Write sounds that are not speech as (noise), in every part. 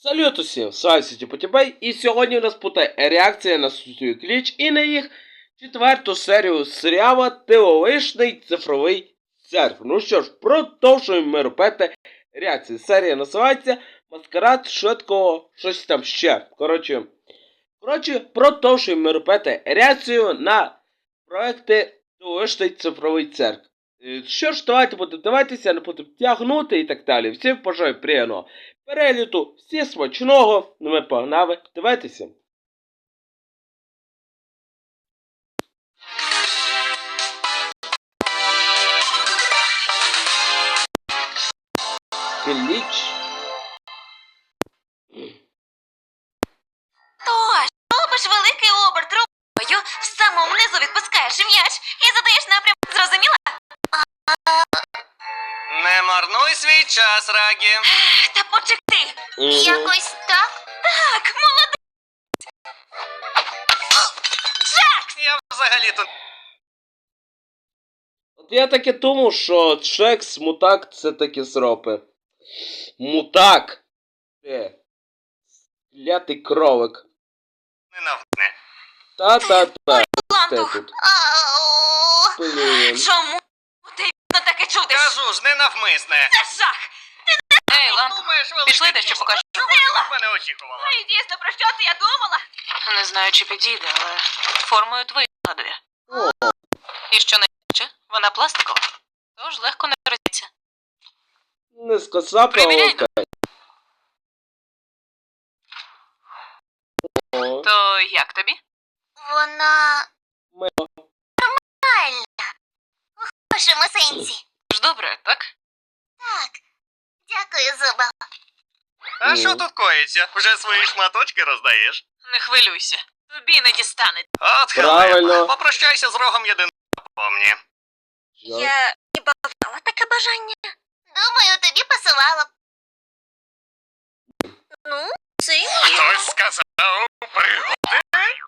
Салют усім, з вами Сіті Потібей, і сьогодні у нас буде реакція на Сусію Кліч і на їх четверту серію серіала Теолишний цифровий серф. Ну що ж, продовжуємо робити реакції. Серія називається Маскарад швидкого щось там ще. Коротше, коротше, продовжуємо робити реакцію на проекти Теолишний цифровий церкв. Е, Що ж, давайте будемо дивитися, не будемо тягнути і так далі. Всім бажаю приємного переліту, всі смачного, ну ми погнали, дивитися. Кліч. Тож, робиш великий оберт рукою, в самому низу відпускаєш м'яч і задаєш напрямок. Свій час, Рагі. (sighs) Та почекай. Якось так? Так, молодець. Джекс! Я взагалі-то От я таки думав, що Чекс Мутак це такі зроби. Мутак. Е. Клятий кролик. не навне. Та-та-та. Тут. Блін. Чому ти на ж, не навмисне. Це жах. Ей, Ланто, Думаєш, велике пішли дещо діло. покажу. Чого ти від мене очікувала? Ой, дійсно, про що це я думала? Не знаю, чи підійде, але формою твою нагадує. І що найбільше, вона пластикова, тож легко не розіться. Не сказав, Приміряй. О, То як тобі? Вона Мило. нормальна. У хорошому сенсі. Ж добре, так? Так. Дякую, Зуба. А що тут коїться? Вже свої шматочки роздаєш? Не хвилюйся. Тобі не дістане. От Правильно. Попрощайся з рогом єдиного помні. Я хіба мала таке бажання? Думаю, тобі пасувало б. Ну, це Хтось сказав пригоди?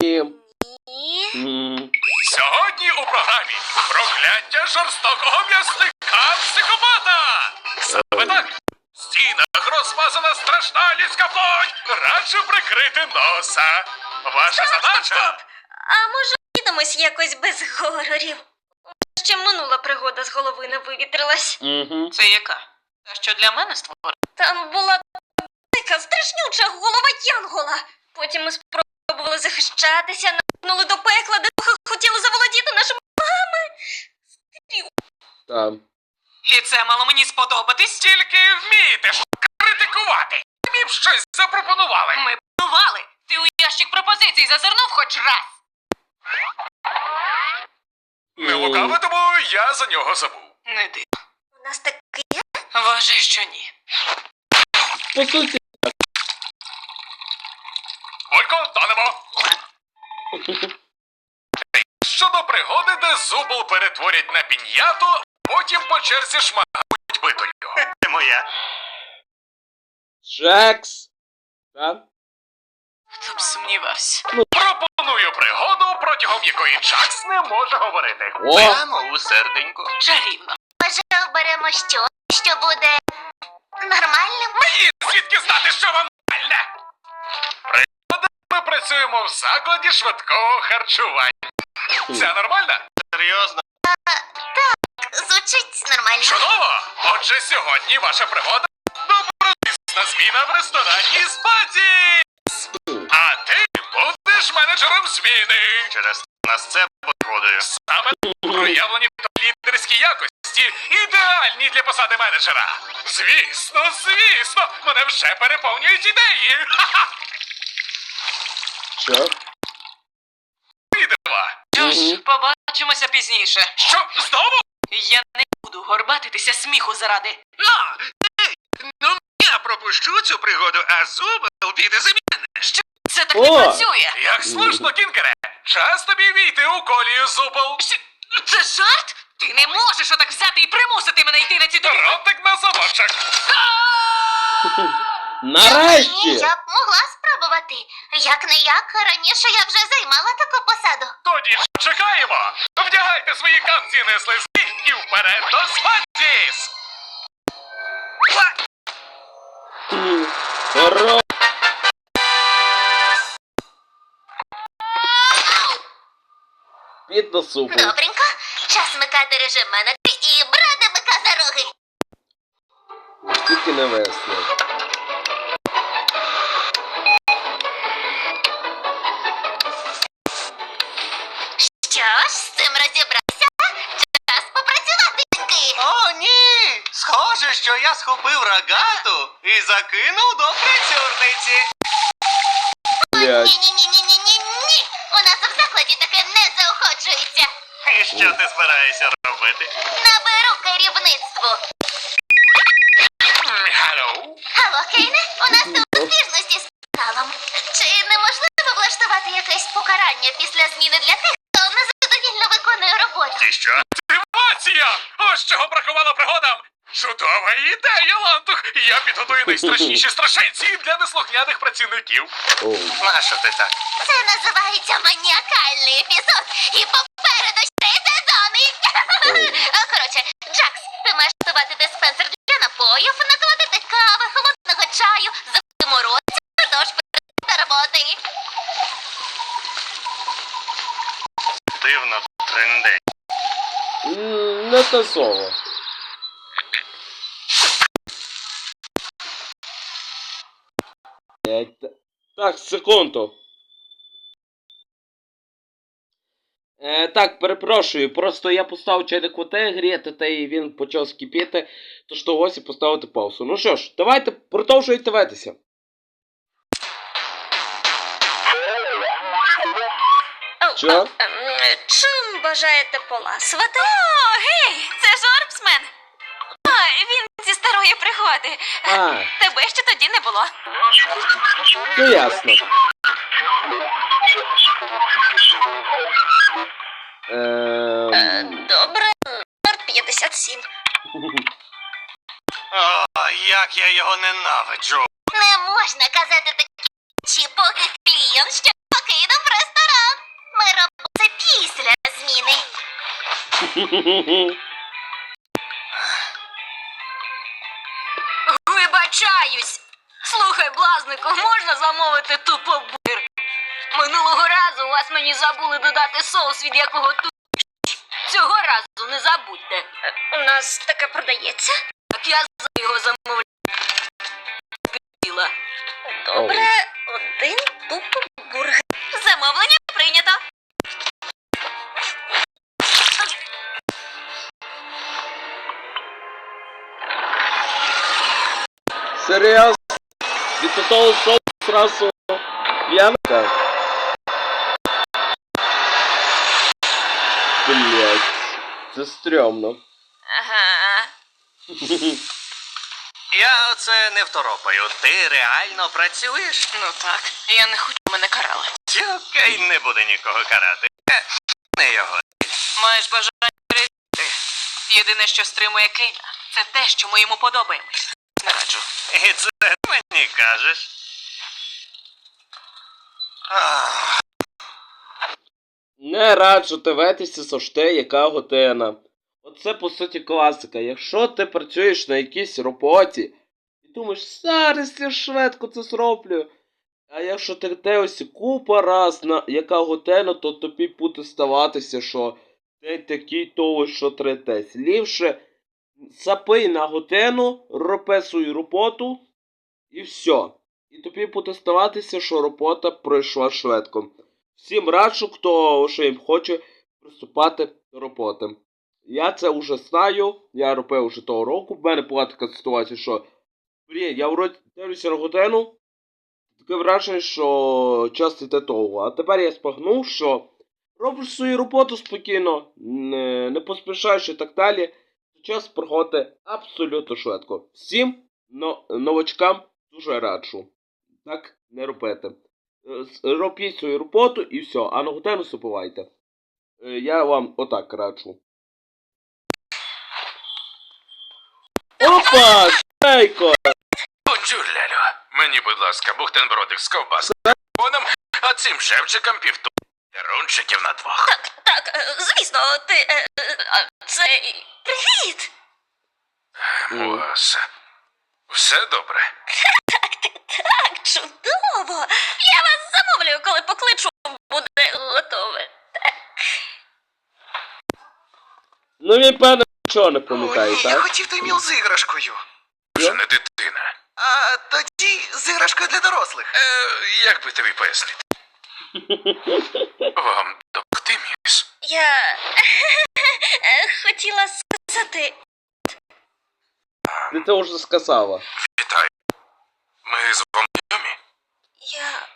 Ні. М. Сьогодні у програмі прокляття жорстокого м'ясника психопата. Саме так. В стінах розмазана страшна людська плоть. Радше прикрити носа. Ваша задача А може їдемось якось без горорів? Ще минула пригода з голови не вивітрилась. Мгм. Це яка? Та що для мене створена? Там була дика, страшнюча голова Янгола. Потім ми спробували захищатися, нагнули до пекла, де хотіли заволодіти нашими ногами. Там. І це мало мені сподобатись. тільки вмієте ж критикувати. Мені б щось запропонували. Ми планували. Ти у ящик пропозицій зазирнув хоч раз. Не лукавитиму, я за нього забув. Не ти. У нас таке. Вважай, що ні. По суті, Олько, тонемо. Щодо пригоди, де зубл перетворять на піньяту, потім по черзі шмагають битою. Це моя. Чекс. Там. Хто б сумнівався. Пропоную пригоду, протягом якої Чакс не може говорити. О! Прямо у серденько. Чарівно. Може, оберемо що? Що буде нормальним? Мені звідки знати, що вам нормальне? Ми працюємо в закладі швидкого харчування. Це нормально? Серйозно? Так, Звучить нормально. Чудово! Отже, сьогодні ваша пригода добродісна зміна в ресторані Спаці! А ти будеш менеджером зміни! Через нас це подводою. Саме проявлені та лідерські якості ідеальні для посади менеджера. Звісно, звісно, мене вже переповнюють ідеї. Ха-ха! Що? Що ж, побачимося пізніше. Що, знову? Я не буду горбатитися сміху заради. Ну, ну, я пропущу цю пригоду, а Зубел піде за мене. Це так О! не працює. Як слушно, Кінкере, час тобі війти у колію Зубел. Щ- Це жарт? Ти не можеш отак взяти і примусити мене йти на ці дороги. Ротик на замочок. (laughs) Нарешті! я б могла спробувати. Як не як, раніше я вже займала таку посаду. Тоді ж чекаємо. Вдягайте свої капці не слизькі і вперед до Спадзіс. М. Здорово! Супу. Добренько, час вмикати режим менеджер і брати бика за роги. Тільки не весело. Розібрався? Час попрацювати. О, ні! Схоже, що я схопив рогату і закинув до прицюрниці. Блядь. Ні-ні-ні-ні-ні-ні. У нас в закладі таке не заохочується. І що ти збираєшся робити? Наберу керівництво. Халлоу. Алло, Кейне, у нас тут розбіжності з каналом. Чи неможливо влаштувати якесь покарання після зміни для тих, хто незадовільно виконує роботу? Ти що? Активація! Ось чого бракувало пригодам! Чудова ідея, Лантух! Я підготую найстрашніші (laughs) страшенці для неслухняних працівників. Нащо ти так? Це називається маніакальний епізод. І попереду ще й сезони. А, Коротше, Джакс, ти маєш готувати диспенсер для напоїв, накладати кави, холодного чаю, завжди морозця, тож до роботи. Дивно трендень. Слово. Так, секунду. Е, так, перепрошую, просто я поставив чайник води гріти, та й він почав скипіти, тож довелося поставити паузу. Ну що ж, давайте продовжуйте дивитися. Що? Чим бажаєте поласувати? О, гей, це ж Орбсмен. А, він зі старої пригоди. А, Тебе ще тоді не було. ну ясно. Ем... Добре, номер 57. О, як я його ненавиджу. Не можна казати такі речі, поки клієнт ще покинув ресторан. Ми робимо це після зміни. Вибачаюсь. Слухай, блазнику, можна замовити тупобир? Минулого разу у вас мені забули додати соус, від якого тут. Цього разу не забудьте. У нас таке продається? Так я за його замовляю. Серйозно? Від того соусу сразу п'янка? Блять, це стрьомно. Ага. (laughs) Я оце не второпаю. Ти реально працюєш? Ну так, я не хочу мене карали. Окей, не буде нікого карати. Е, Не його. Маєш бажання перейти. Єдине, що стримує Кейна, це те, що ми йому подобаємось. Раджу. І це мені кажеш. Не раджу дивитися завжди, яка година. Оце по суті класика. Якщо ти працюєш на якійсь роботі і думаєш, зараз я швидко це зроблю. А якщо ти дивишся купа раз на яка година, то тобі буде ставатися, що ти такий того, що третесь. Ліпше запий на годину, роби свою роботу і все. І тобі буде ставатися, що робота пройшла швидко. Всім раджу, хто що їм хоче приступати до роботи. Я це вже знаю, я робив вже того року. В мене була така ситуація, що блін, я вроді дивлюся на годину. Таке враження, що час йде довго. А тепер я спагнув, що робиш свою роботу спокійно, не, не поспішаєш і так далі. Час проходить абсолютно швидко. Всім но, новачкам дуже раджу. Так не робити. Е, Робіть свою роботу і все, а на годину забувайте. Е, Я вам отак раджу. Опа! Шейко! Бонжур, Лялю. Мені, будь ласка, бухтенбродик з ковбаскою, а цим живчиком півту. Рунчиків на двох. Так, е, звісно, ти. е, е, Це. Привіт! Муаса. Все добре. Так, чудово! Я вас замовлю, коли покличу, буде готове. Ну він певно нічого не пам'ятає, ні, я так? хотів той міл з іграшкою. Вже не дитина. А тоді з іграшкою для дорослих. Е, як би тобі пояснити? (laughs) Вам міс? Я хотіла сказати, Ти це вже сказала. Вітаю. Ми з вами знайомі? я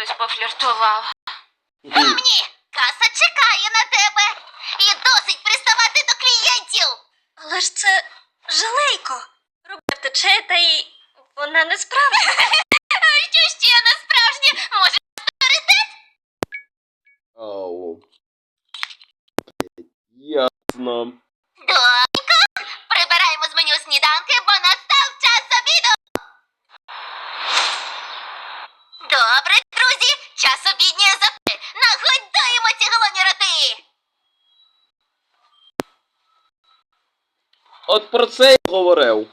хтось пофліртував. Помні, каса чекає на тебе. І досить приставати до клієнтів. Але ж це жалейко. Рука втече, та й вона не справжня. А що ще не справжнє? Може, авторитет? Оу. Ясно. Донько, прибираємо з меню сніданки, бо настав час обіду. Добре, друзі, обідньої запи. Ці голодні роти. От про це я говорив.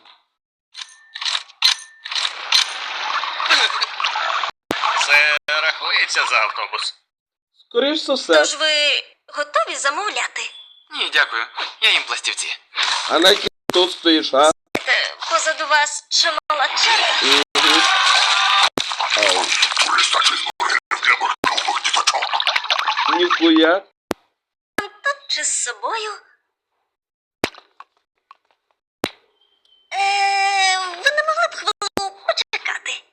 Це рахується за автобус. Скоріш за все. Тож ви готові замовляти? Ні, дякую. Я їм пластівці. А на який тут стоїш, а? Е, Позаду вас чимала черга. Угу. Ніхуя. Чи з собою? Е, ви не могли б хвилину почекати?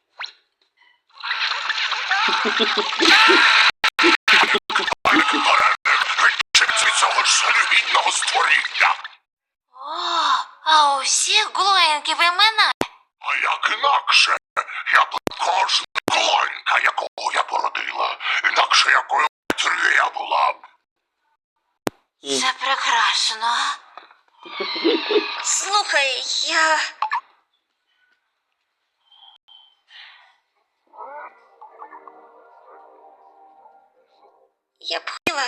цього жалюгідного створіння. О, а у всіх глоєнків імена. А як інакше? Я б кожна клонька, якого я породила, інакше якою матір'ю я була б. Це прекрасно. Слухай, я. Я б хотіла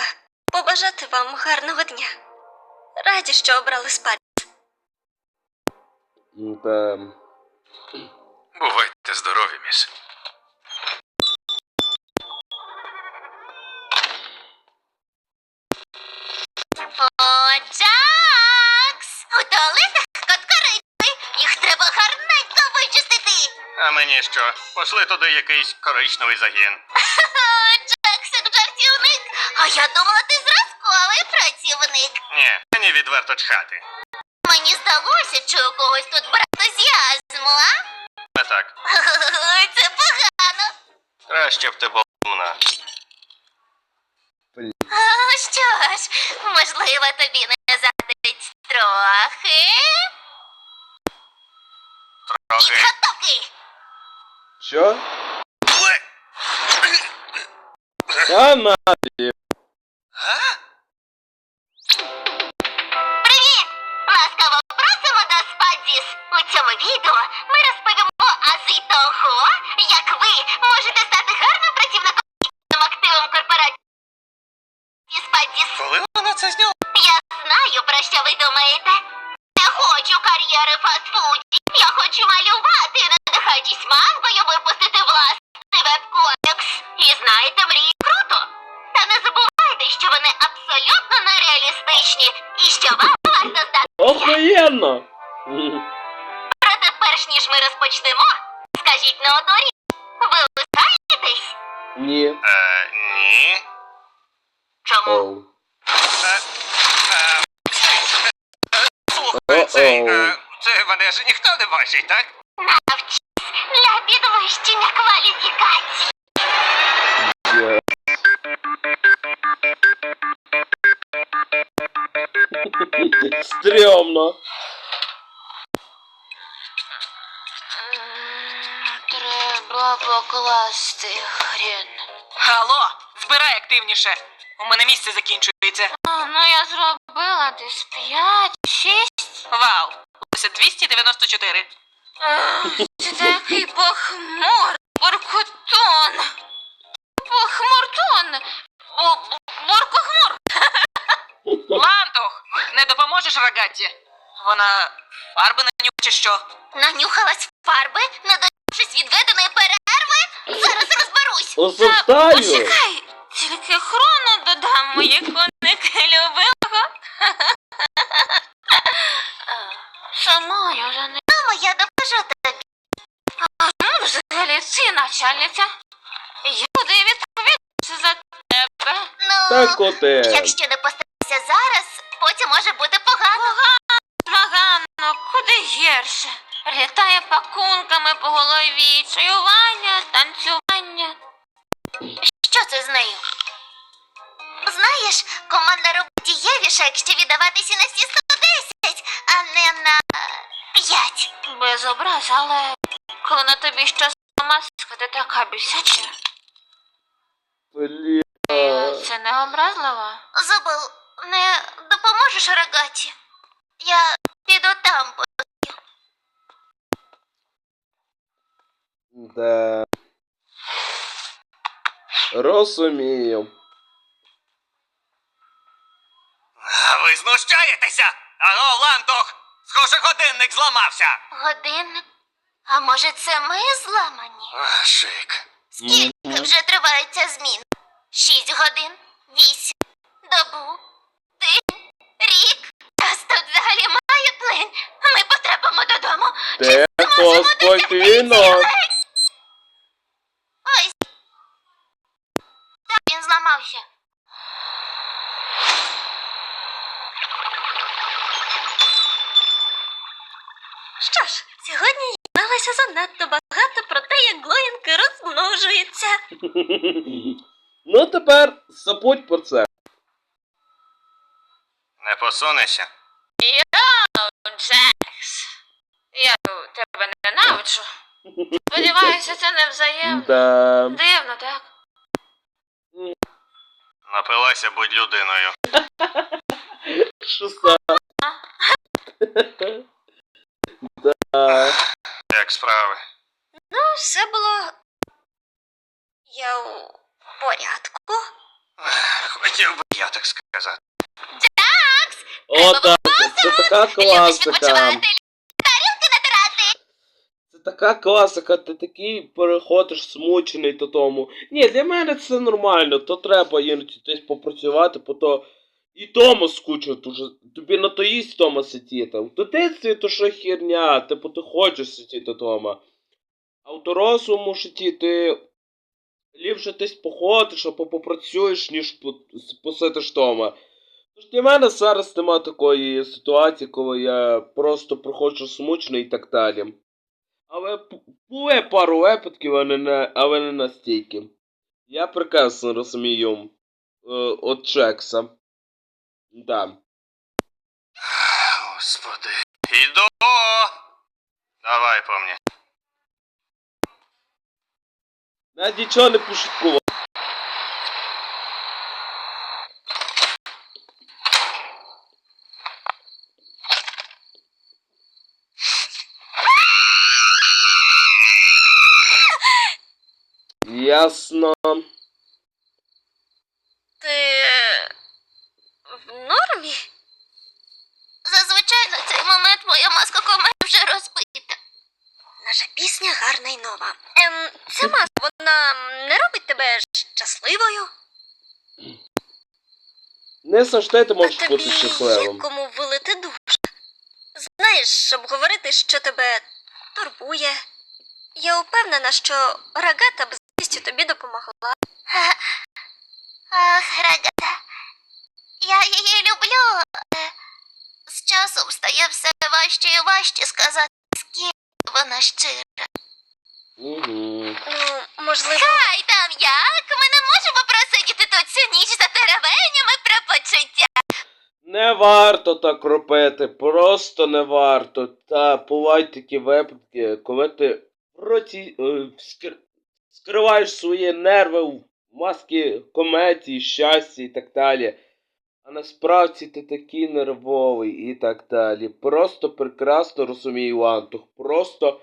побажати вам гарного дня. Раді, що обрали спать. Бувайте здорові, міс. Мені що? Пошли туди якийсь коричневий загін. (laughs) О, Джаксик жартівник. А я думала, ти зразковий працівник. Ні, мені відверто чхати. Мені здалося, що у когось тут братозіазму, а? Не так. (laughs) Це погано. Краще б ти була умна. А, що ж, можливо, тобі не задить трохи. Трохи. Підготовки. Що? Та нафіг. Привіт! Ласкаво просимо до Спадзіс. У цьому відео ми розповімо ази того, як ви можете стати гарним працівником і активом корпорації Спадзіс. Коли вона це зняла? Я знаю, про що ви думаєте. Не хочу кар'єри в фастфуді. Я хочу це мене ж ніхто не бачить, так? Навчись для підвищення кваліфікації. Стрьомно. Треба покласти хрін. Алло, збирай активніше. У мене місце закінчується. Дивіться. Ну, я зробила десь п'ять, шість. Вау. Ось 294. Ти такий похмур, буркутон. Похмуртон. Буркохмур. (laughs) Лантух, не допоможеш Рогатті? Вона фарби нанюхає чи що? Нанюхалась фарби, не дочувшись відведеної перерви? Зараз розберусь. Осуждаю. Почекай, тільки хрону додам, мої коники любимого. Я вже не... Мамо, я допоможу тобі. А, ну, взагалі, ти начальниця. Я буду відповідати за тебе. Ну, Так, коте. якщо не постараєшся зараз, потім може бути погано. Погано, погано, куди гірше. Літає пакунками по голові, чаювання, танцювання. Що це з нею? Знаєш, команда робить дієвіше, якщо віддаватися на всі 110, а не на 5. Без образ, але коли на тобі щось маска, ти така бісяча. Блін. Це не образливо? Забыл, не допоможеш рогаті? Я піду там. Да. Розумію. А ви знущаєтеся? Аго, Лантух! Схоже, годинник зламався. Годинник? А може це ми зламані? А, Шик. Скільки вже триває ця зміна? Шість годин, вісім, добу, день, рік. Нас тут взагалі має плин. Ми потрапимо додому. Тихо, спокійно. Ось. Так, він зламався. Що ж, сьогодні дізналася занадто багато про те, як глоїнки розмножуються. Ну забудь про це. Не посунешся. Джекс. Я тебе ненавиджу. Сподіваюся, це не взаємно. Да. Дивно, так? Напилася, будь людиною. Що? Да. Як справи? Ну, все було. Я у порядку. Хотів би я так сказати. О, так. Це така класика. тарілки натирати. Це така класика, ти такий переходиш смучений до тому. Ні, для мене це нормально, то треба іноді десь попрацювати, бо то і дома скучно уже. Тобі на то їсть дома сидіти. В дитинстві то що херня, типу ти хочеш сидіти дома. А в дорослому житті ти ліпше десь походиш або попрацюєш, ніж по- посидиш дома. Тож для мене зараз нема такої ситуації, коли я просто проходжу смучно і так далі. Але були пару випадків, але не, але не настільки. Я прекрасно розумію е, от Джекса. Да. Господи. Іду. Давай по мені. Навіть нічого не пошуткував. Ясно. Ти в нормі? Зазвичай на цей момент моя маска комет вже розбита. Наша пісня гарна й нова. Ем, ця маска, вона не робить тебе щасливою? Не завжди ти можеш тобі бути щасливим. є кому вилити душ. Знаєш, щоб говорити, що тебе турбує. Я впевнена, що рогата б з радістю тобі допомогла. (laughs) Ах, Рагата, я її люблю. Е, З часом стає все важче і важче сказати, скільки вона щира. Угу. Ну, можливо, Хай там як, ми не можемо просидіти тут всю ніч за теревенями про почуття. Не варто так робити, просто не варто. Та бувають такі випадки, коли ти в е, скр- скриваєш свої нерви в маски комедії, щастя і так далі. А насправді ти такий нервовий і так далі. Просто прекрасно розумію, Антох. Просто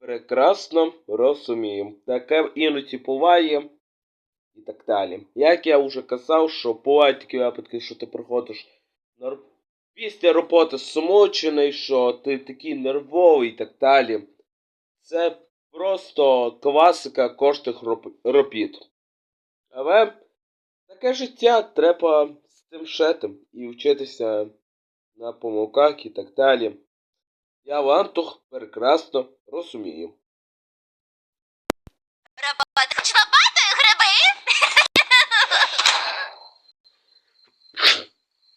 прекрасно розумію. Таке іноді буває і так далі. Як я вже казав, що бувають такі випадки, що ти приходиш на після роботи сумучений, що ти такий нервовий і так далі. Це просто класика коштих роб- робіт. Але таке життя треба з тим шити і вчитися на помилках і так далі. Я Лантух прекрасно розумію. Робота хоч лопатою гриби?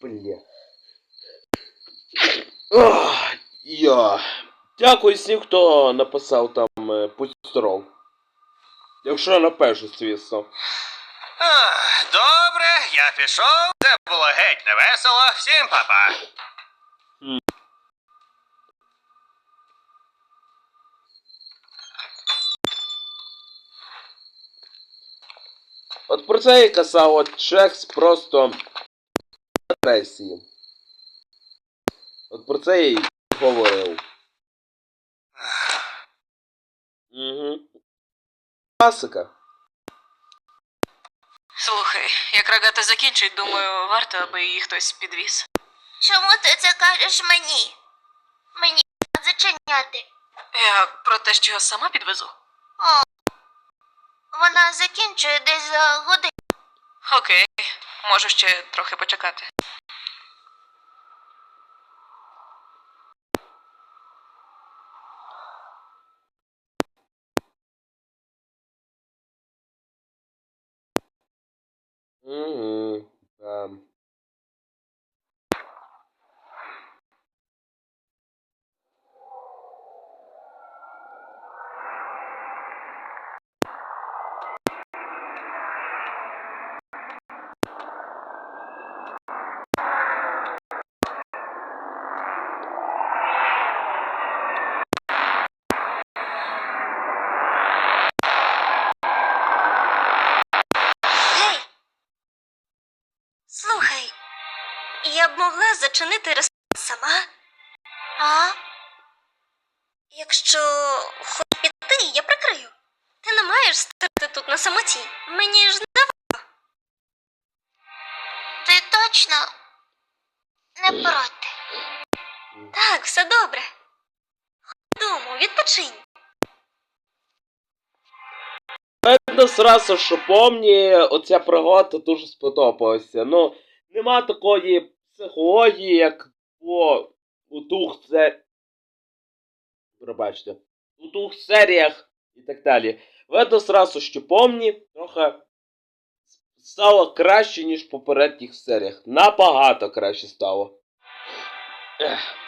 Бля. Ох, я. Дякую всім, хто написав там е, построл. Якщо напишу, звісно. Ах, Добре, я пішов. Це було геть невесело. Всім па-па. От про це я казав, от Чекс просто агресії. От про це я й говорив. Угу. Класика. Слухай, як рогата закінчить, думаю, варто, аби її хтось підвіз. Чому ти це кажеш мені? Мені зачиняти. Я про те, що я сама підвезу. Вона закінчує десь за годину. Окей, можу ще трохи почекати. Угу. Да. Гей! Слухай, я б могла зачинити ресторан сама. А? Якщо хоч піти, я прикрию. Ти не маєш стерти тут на самоті. Мені ж не Ти точно не проти. так, все добре. Додому, відпочинь. Видно зразу, що помні, оця пригода дуже сподобалася. Ну, нема такої психології, як по двох се... Пробачте. У двох серіях і так далі. Видно сразу, що помні трохи стало краще, ніж в попередніх серіях. Набагато краще стало. Ех.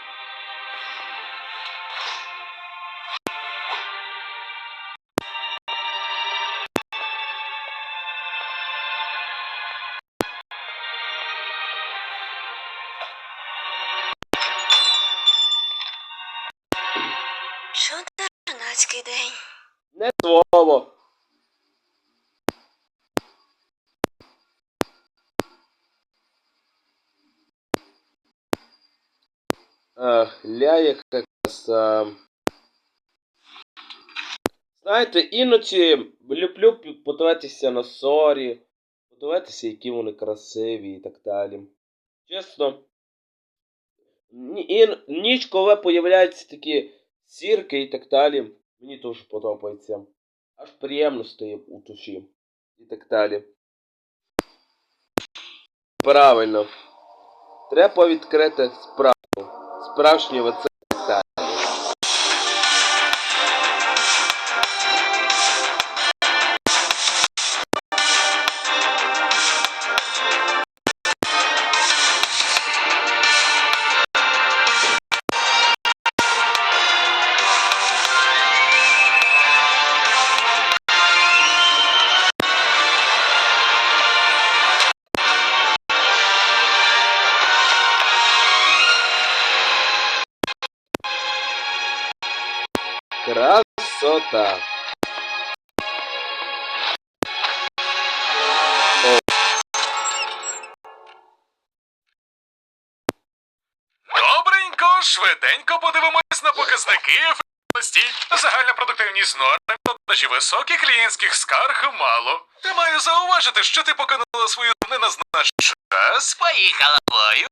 Слово. Ах, ля. Знаєте, іноді люблю подивитися на сорі, подивитися, які вони красиві і так далі. Чесно. ні- Ніч, коли появляються такі сірки і так далі, мені дуже подобається. Аж приємно стає у душі. І так далі. Правильно. Треба відкрити справу. Справжнє оце Красота. Добренько, швиденько подивимось на показники ефективності. Загальна продуктивність норм, продажі високі, клієнтських скарг мало. Ти маю зауважити, що ти покинула свою неназначену час, поїхала і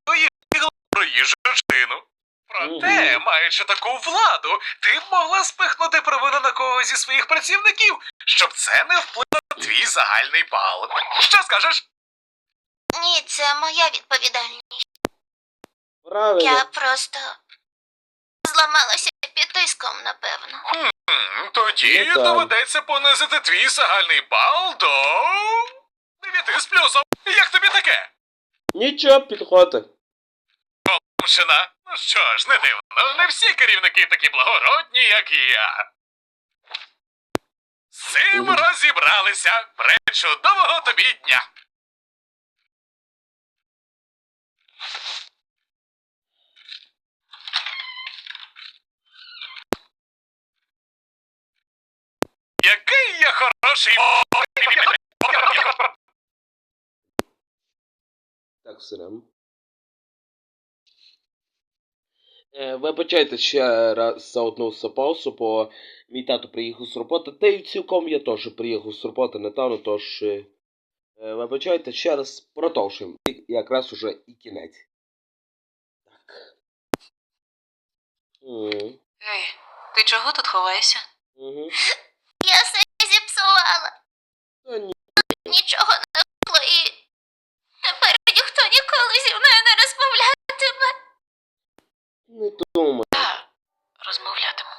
про їжу чину. Проте, маючи таку владу, ти б могла спихнути провину на когось зі своїх працівників, щоб це не вплинуло на твій загальний бал. Що скажеш? Ні, це моя відповідальність. Правильно. Я просто зламалася під тиском, напевно. М, Тоді Ну, доведеться понизити твій загальний бал до. 9 з плюсом. Як тобі таке? Нічого, підходить. Мшина? Ну що ж, не дивно, не всі керівники такі благородні, як я. З цим розібралися. Пречудового тобі дня. Який я хороший. Так, сирем. Е, вибачайте ще раз за одну запаусу, бо мій тато приїхав з роботи, та й цілком я теж приїхав з роботи недавно, тож е, е, вибачайте ще раз продовжуємо. І якраз уже і кінець. Так. Ей, ти чого тут ховаєшся? Мгм. Я все зіпсувала. Та ні. Нічого не було і тепер ніхто ніколи зі мною не. Не думай. Розмовлятиму.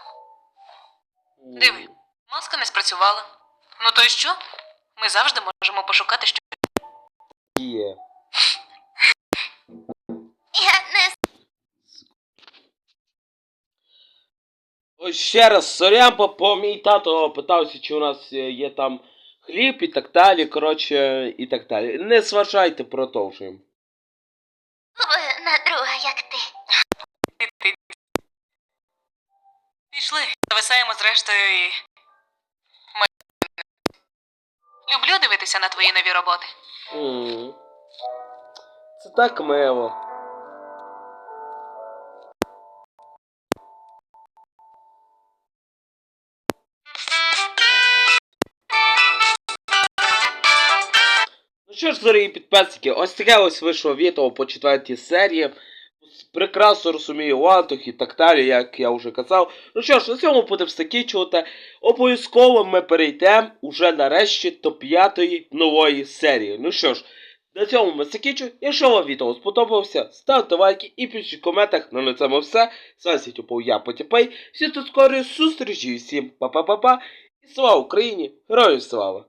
М. Диви. Маска не спрацювала. Ну то й що? Ми завжди можемо пошукати що. Є. Я не Ось ще раз сорян, бо по мій тато питався, чи у нас е, є там хліб і так далі. Коротше, і так далі. Не сважайте, продовжуємо. на друга, як ти. Ти, ти. Пішли, зависаємо зрештою і. Люблю дивитися на твої нові роботи. Це так мило. Ну що ж, дорогі підписники, ось таке ось вийшло відео по четвертій серії. Прекрасно розумію лантух і так далі, як я вже казав. Ну що ж, на цьому будемо закінчувати. Обов'язково ми перейдемо уже нарешті до п'ятої нової серії. Ну що ж, на цьому ми закінчуємо. Якщо вам відео сподобалося, ставте лайки і пишіть в коментах. Ну на цьому все. З вами був я Потіпей. Всі до скорої зустрічі. Всім па-па-па-па. І слава Україні! Героям слава!